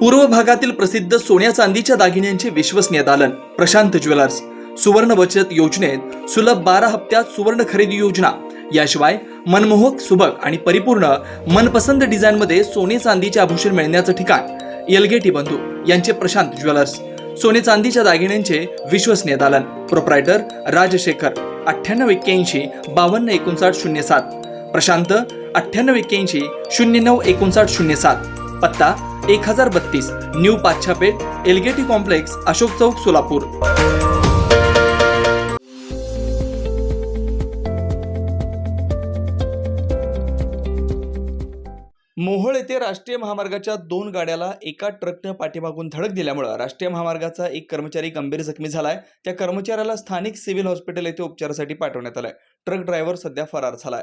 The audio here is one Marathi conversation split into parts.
पूर्व भागातील प्रसिद्ध सोन्या चांदीच्या दागिन्यांचे विश्वसनीय दालन प्रशांत ज्वेलर्स सुवर्ण बचत योजनेत सुलभ बारा हप्त्यात सुवर्ण खरेदी योजना. याशिवाय मनमोहक सुबक आणि परिपूर्ण मनपसंत डिझाईनमध्ये सोने चांदीचे आभूषण मिळण्याचं ठिकाण यलगेटी बंधू यांचे प्रशांत ज्वेलर्स. सोने चांदीच्या दागिन्यांचे विश्वसनीय दालन प्रोप्रायटर राजशेखर अठ्ठ्याण्णव एक्क्याऐंशी बावन्न एकोणसाठ शून्य सात. प्रशांत अठ्ठ्याण्णव एक्क्याऐंशी शून्य नऊ एकोणसाठ शून्य सात. पत्ता एक हजार बत्तीस न्यू पाच्छापेठ एलगेटी कॉम्प्लेक्स अशोक चौक सोलापूर. मोहोळ येथे राष्ट्रीय महामार्गाच्या दोन गाड्याला एका ट्रकनं पाठीमागून धडक दिल्यामुळं राष्ट्रीय महामार्गाचा एक कर्मचारी गंभीर जखमी झालाय. त्या कर्मचाऱ्याला स्थानिक सिव्हिल हॉस्पिटल येथे उपचारासाठी पाठवण्यात आलाय. ट्रक ड्रायव्हर सध्या फरार झालाय.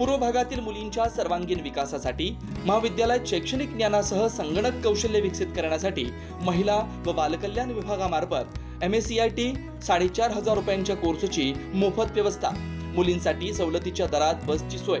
पूर्व भागातील मुलींच्या सर्वांगीण विकासासाठी महाविद्यालयात शैक्षणिक ज्ञानासह संगणक कौशल्य विकसित करण्यासाठी महिला व बालकल्याण विभागामार्फत M S C I T साडेचार हजार रुपयांच्या कोर्सची मोफत व्यवस्था. मुलींसाठी सवलतीच्या दरात बसची सोय.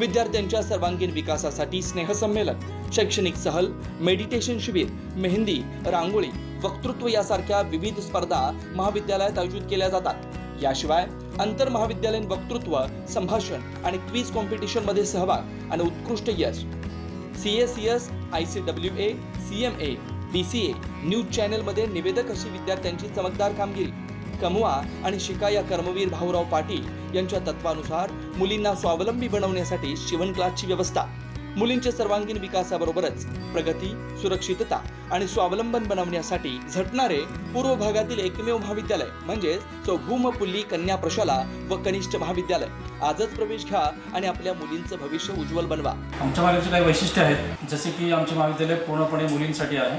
विद्यार्थ्यांच्या सर्वांगीण विकासासाठी स्नेहसंमेलन शैक्षणिक सहल मेडिटेशन शिबिर मेहंदी रांगोळी वक्तृत्व यासारख्या विविध स्पर्धा महाविद्यालयात आयोजित केल्या जातात. याशिवाय आंतर महाविद्यालयीन वक्तृत्व संभाषण आणि क्विज कॉम्पिटिशनमध्ये सहभाग आणि उत्कृष्ट यश. C S C S I C W A C M A B C A news चॅनलमध्ये निवेदक अशी विद्यार्थ्यांची चमकदार कामगिरी. कमवा आणि शिका या कर्मवीर भाऊराव पाटील यांच्या तत्वानुसार मुलींना स्वावलंबी बनवण्यासाठी शिवण क्लासची व्यवस्था. मुलींच्या सर्वांगीण विकासाबरोबरच प्रगती सुरक्षितता आणि स्वावलंबन बनवण्यासाठी झटणारे पूर्व भागातील एकमेव महाविद्यालय म्हणजेच चौभूम पुल्ली कन्या प्रशाला व कनिष्ठ महाविद्यालय. आजच प्रवेश घ्या आणि आपल्या मुलींचं भविष्य उज्ज्वल बनवा. आमच्या महाविद्यालयाचे काही वैशिष्ट्य आहेत जसे की आमचे महाविद्यालय पूर्णपणे मुलींसाठी आहे.